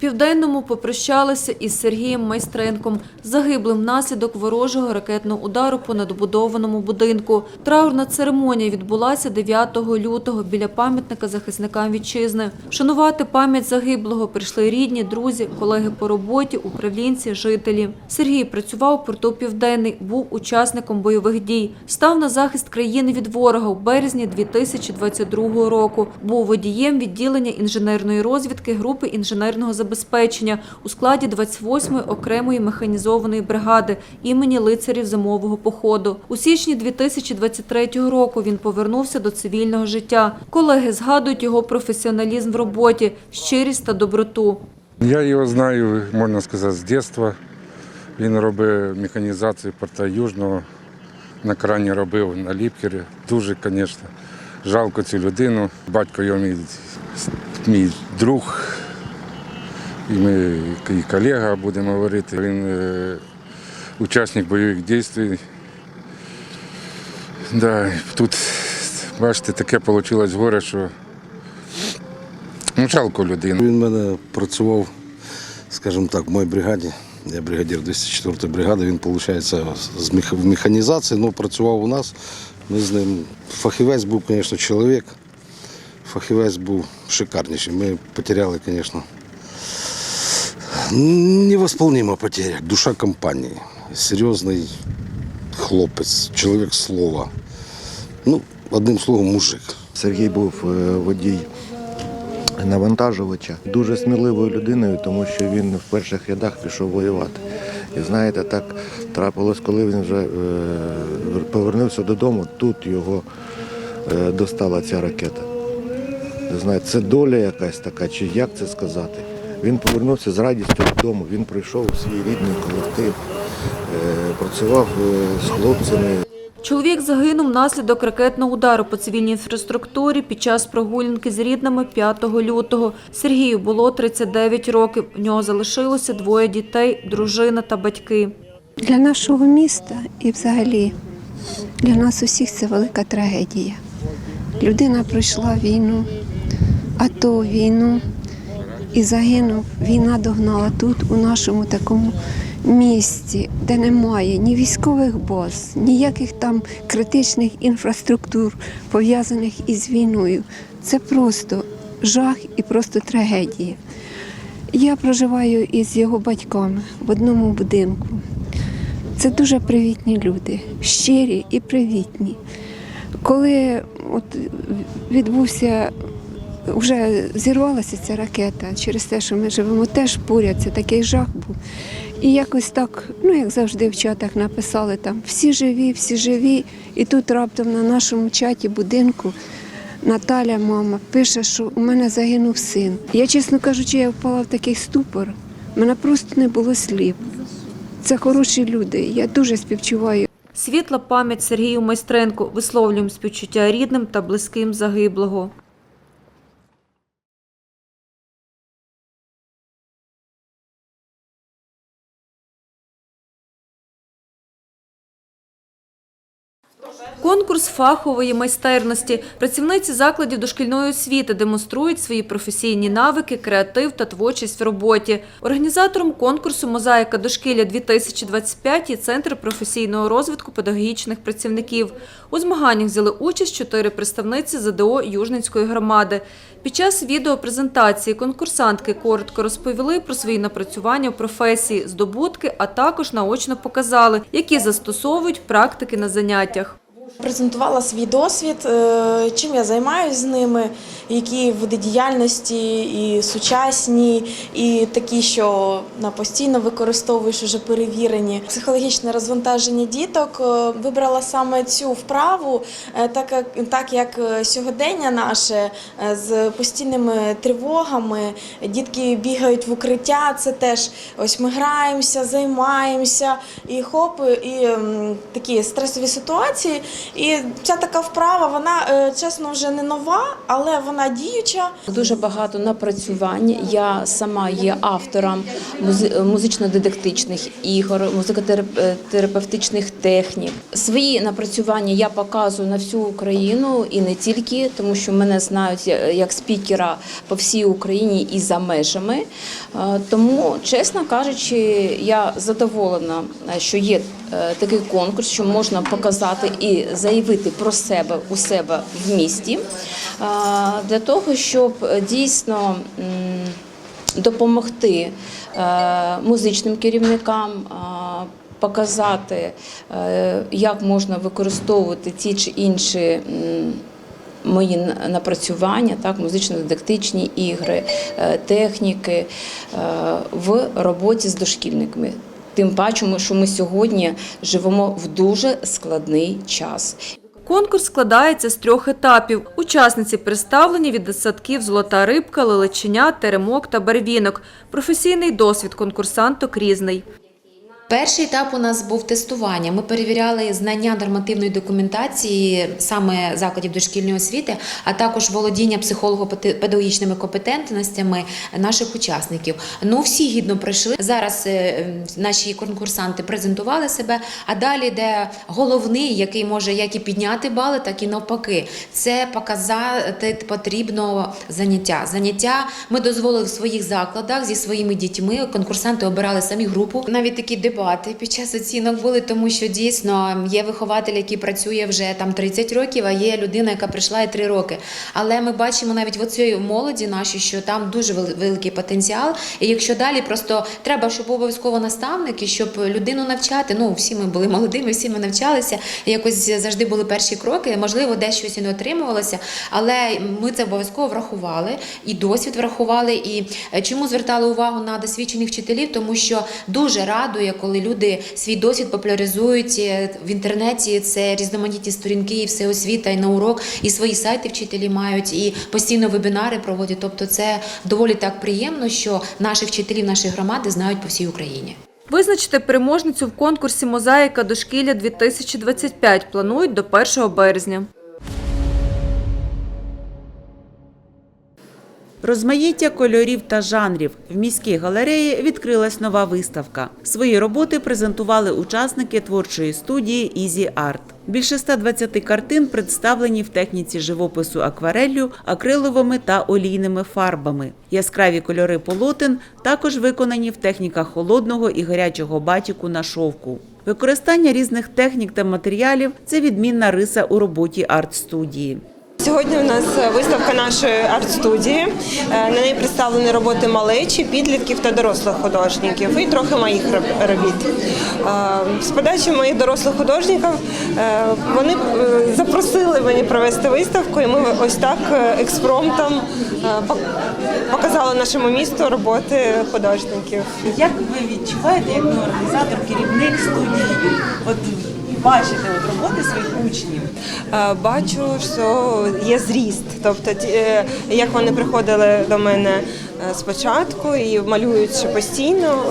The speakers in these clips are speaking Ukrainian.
Південному попрощалися із Сергієм Майстренком, загиблим внаслідок ворожого ракетного удару по недобудованому будинку. Траурна церемонія відбулася 9 лютого біля пам'ятника захисникам вітчизни. Вшанувати пам'ять загиблого прийшли рідні, друзі, колеги по роботі, управлінці, жителі. Сергій працював у порту Південний, був учасником бойових дій, став на захист країни від ворога у березні 2022 року. Був водієм відділення інженерної розвідки групи інженерного забезпечення у складі 28-ї окремої механізованої бригади імені лицарів зимового походу. У січні 2023 року він повернувся до цивільного життя. Колеги згадують його професіоналізм в роботі, щирість та доброту. Я його знаю, можна сказати, з дитинства. Він робив механізацію порта Южного. На крані робив на ліпкері. Дуже, звісно, жалко цю людину. Батько його мій, мій друг, і ми і колега будемо говорити. Він е, учасник бойових дій. Да, тут, бачите, таке вийшло горе, що ну, жалко людину. Він в мене працював, скажімо так, в моїй бригаді. Я бригадир 204-ї бригади, він, виходить, в механізації, ну, працював у нас. Ми з ним, фахівець був, звісно, чоловік. Фахівець був шикарніший. Ми потеряли, звісно, невосполнима потеря. Душа компанії. Серйозний хлопець, чоловік слова. Ну, одним словом, мужик. Сергій був е, водій навантажувача, дуже сміливою людиною, тому що він в перших рядах пішов воювати. І знаєте, так трапилось, коли він вже е, повернувся додому, тут його е, достала ця ракета. Знаю, це доля якась така, чи як це сказати. Він повернувся з радістю додому, він прийшов у свій рідний колектив, е, працював е, з хлопцями. Чоловік загинув внаслідок ракетного удару по цивільній інфраструктурі під час прогулянки з рідними 5 лютого. Сергію було 39 років. У нього залишилося двоє дітей, дружина та батьки. Для нашого міста і взагалі для нас усіх це велика трагедія. Людина пройшла війну, АТО війну і загинув. Війна догнала тут, у нашому такому місті, де немає ні військових баз, ніяких там критичних інфраструктур, пов'язаних із війною. Це просто жах і просто трагедія. Я проживаю із його батьками в одному будинку. Це дуже привітні люди, щирі і привітні. Коли от відбувся, вже зірвалася ця ракета через те, що ми живемо теж поряд, це такий жах був. І якось так, ну як завжди в чатах написали там всі живі, всі живі. І тут раптом на нашому чаті будинку Наталя, мама, пише, що у мене загинув син. Я, чесно кажучи, я впала в такий ступор. Мене просто не було слів. Це хороші люди. Я дуже співчуваю. Світла пам'ять Сергію Майстренку висловлюємо співчуття рідним та близьким загиблого. Конкурс фахової майстерності. Працівниці закладів дошкільної освіти демонструють свої професійні навики, креатив та творчість в роботі. Організатором конкурсу Мозаїка дошкілля 2025 є Центр професійного розвитку педагогічних працівників. У змаганнях взяли участь чотири представниці ЗДО Южненської громади. Під час відеопрезентації конкурсантки коротко розповіли про свої напрацювання в професії, здобутки, а також наочно показали, які застосовують практики на заняттях. Презентувала свій досвід, е, чим я займаюся з ними, які види діяльності, і сучасні, і такі, що на постійно використовуєш вже перевірені. Психологічне розвантаження діток е, вибрала саме цю вправу, е, так як так як сьогодення наше з постійними тривогами, дітки бігають в укриття. Це теж ось ми граємося, займаємося, і хоп, і такі стресові ситуації. І ця така вправа, вона е, чесно вже не нова, але вона діюча. Дуже багато напрацювань. Я сама є автором музично-дидактичних ігор, музикотерапевтичних технік. Свої напрацювання я показую на всю Україну і не тільки, тому що мене знають як спікера по всій Україні і за межами. Е, Тому, чесно кажучи, я задоволена, е, що є е, такий конкурс, що можна показати і заявити про себе у себе в місті е, для того, щоб е, дійсно допомогти е, музичним керівникам. е, Показати, е, як можна використовувати ті чи інші мої напрацювання, так, музично-дидактичні ігри, е, техніки е, в роботі з дошкільниками. Тим паче, що ми сьогодні живемо в дуже складний час. Конкурс складається з трьох етапів. Учасниці представлені від садків «Золота рибка», «Лелеченя», «Теремок» та «Барвінок». Професійний досвід конкурсанток різний. Перший етап у нас був тестування. Ми перевіряли знання нормативної документації саме закладів дошкільної освіти, а також володіння психолого-педагогічними компетентностями наших учасників. Ну, всі гідно пройшли. Зараз е, наші конкурсанти презентували себе, а далі йде головний, який може як і підняти бали, так і навпаки. Це показати потрібно заняття. Заняття ми дозволили в своїх закладах зі своїми дітьми. Конкурсанти обирали самі групу. Навіть такі дебати під час оцінок були, тому що дійсно є вихователь, який працює вже там 30 років, а є людина, яка прийшла і 3 роки. Але ми бачимо навіть в оцій молоді нашій, що там дуже великий потенціал. І якщо далі просто треба, щоб обов'язково наставники, щоб людину навчати. Ну всі ми були молодими, всі ми навчалися. Якось завжди були перші кроки. Можливо, десь щось і не отримувалося, але ми це обов'язково врахували і досвід врахували. І чому звертали увагу на досвідчених вчителів? Тому що дуже радує, коли люди свій досвід популяризують е, в інтернеті. Це різноманітні сторінки, і все освіта, і на урок, і свої сайти вчителі мають, і постійно вебінари проводять. Тобто, це доволі так приємно, що наших вчителів, нашої громади знають по всій Україні. Визначити переможницю в конкурсі «Мозаїка дошкілля 2025» планують до 1 березня. Розмаїття кольорів та жанрів в міській галереї відкрилась нова виставка. Свої роботи презентували учасники творчої студії Easy Art. Більше 120 картин представлені в техніці живопису аквареллю, акриловими та олійними фарбами. Яскраві кольори полотен також виконані в техніках холодного і гарячого батіку на шовку. Використання різних технік та матеріалів це відмінна риса у роботі арт-студії. Сьогодні у нас виставка нашої арт-студії. Е, На неї представлені роботи малечі, підлітків та дорослих художників і трохи моїх роб- робіт. Е, З подачі моїх дорослих художників е, вони е, запросили мені провести виставку, і ми ось так е, експромтом е, показали нашому місту роботи художників. Як ви відчуваєте, як організатор, керівник студії? От бачите от роботи своїх учнів? Е, Бачу, що є зріст. Тобто, ті- е, як вони приходили до мене е, спочатку і малюють ще постійно,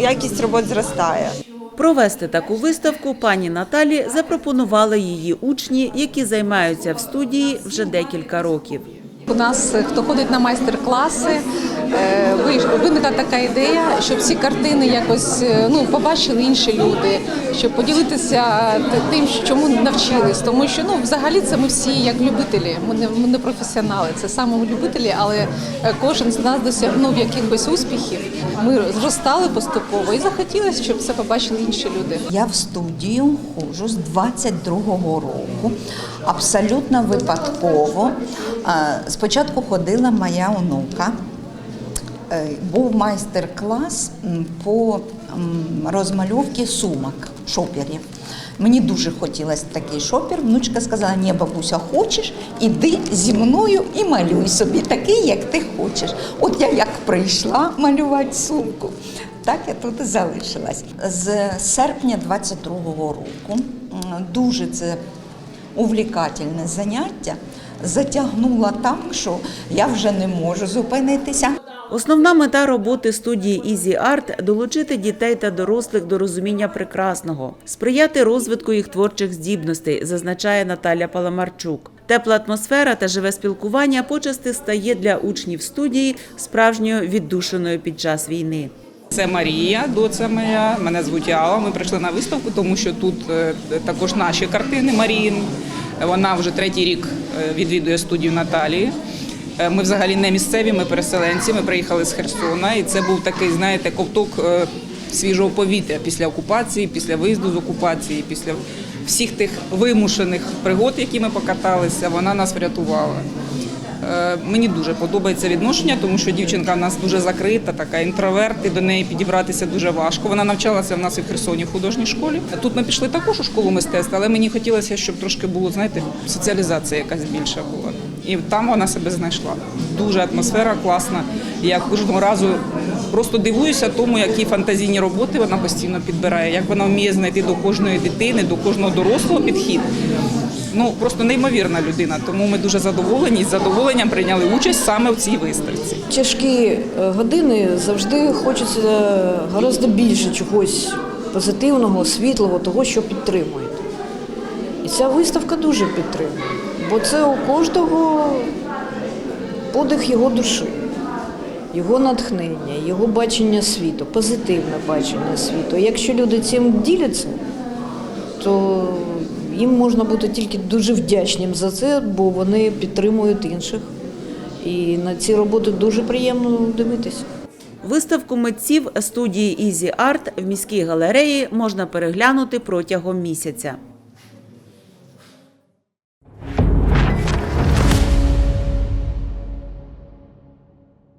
якість робот зростає. Провести таку виставку пані Наталі запропонували її учні, які займаються в студії вже декілька років. У нас, е, хто ходить на майстер-класи, е, виникла така ідея, щоб ці картини якось е, ну, побачили інші люди, щоб поділитися тим, чому навчились. Тому що ну, взагалі це ми всі як любителі, ми не, ми не професіонали, це саме любителі, але кожен з нас досягнув якихось успіхів. Ми зростали поступово і захотілося, щоб це побачили інші люди. Я в студію ходжу з 22-го року, абсолютно випадково. Спочатку ходила моя онука. Е, Був майстер-клас по розмальовці сумок, шоперів. Мені дуже хотілося такий шопер. Внучка сказала, ні, бабуся, хочеш, іди зі мною і малюй собі такий, як ти хочеш. От я як прийшла малювати сумку, так я тут і залишилась. З серпня 22-го року дуже це увлікательне заняття затягнула так, що я вже не можу зупинитися. Основна мета роботи студії Easy Art – долучити дітей та дорослих до розуміння прекрасного, сприяти розвитку їх творчих здібностей, зазначає Наталя Паламарчук. Тепла атмосфера та живе спілкування почасти стає для учнів студії справжньою віддушиною під час війни. Це Марія, доця моя. Мене звуть Алла. Ми прийшли на виставку, тому що тут е, також наші картини Маріїн. Вона вже третій рік е, відвідує студію Наталії. Е, Ми взагалі не місцеві, ми переселенці. Ми приїхали з Херсона, і це був такий, знаєте, ковток е, свіжого повітря після окупації, після виїзду з окупації, після всіх тих вимушених пригод, які ми покаталися. Вона нас врятувала. Е, Мені дуже подобається відношення, тому що дівчинка в нас дуже закрита, така інтроверт, і до неї підібратися дуже важко. Вона навчалася в нас і в Херсоні в художній школі. Тут ми пішли також у школу мистецтва, але мені хотілося, щоб трошки було, знаєте, соціалізація якась більша була. І там вона себе знайшла. Дуже атмосфера класна. Я кожного разу просто дивуюся тому, які фантазійні роботи вона постійно підбирає, як вона вміє знайти до кожної дитини, до кожного дорослого підхід. Ну просто неймовірна людина. Тому ми дуже задоволені і з задоволенням прийняли участь саме в цій виставці. Тяжкі е, години завжди хочеться гораздо більше чогось позитивного, світлого, того, що підтримує. І ця виставка дуже підтримує, бо це у кожного подих його душі, його натхнення, його бачення світу, позитивне бачення світу. Якщо люди цим діляться, то їм можна бути тільки дуже вдячним за це, бо вони підтримують інших. І на ці роботи дуже приємно дивитися. Виставку митців студії Ізі Арт в міській галереї можна переглянути протягом місяця.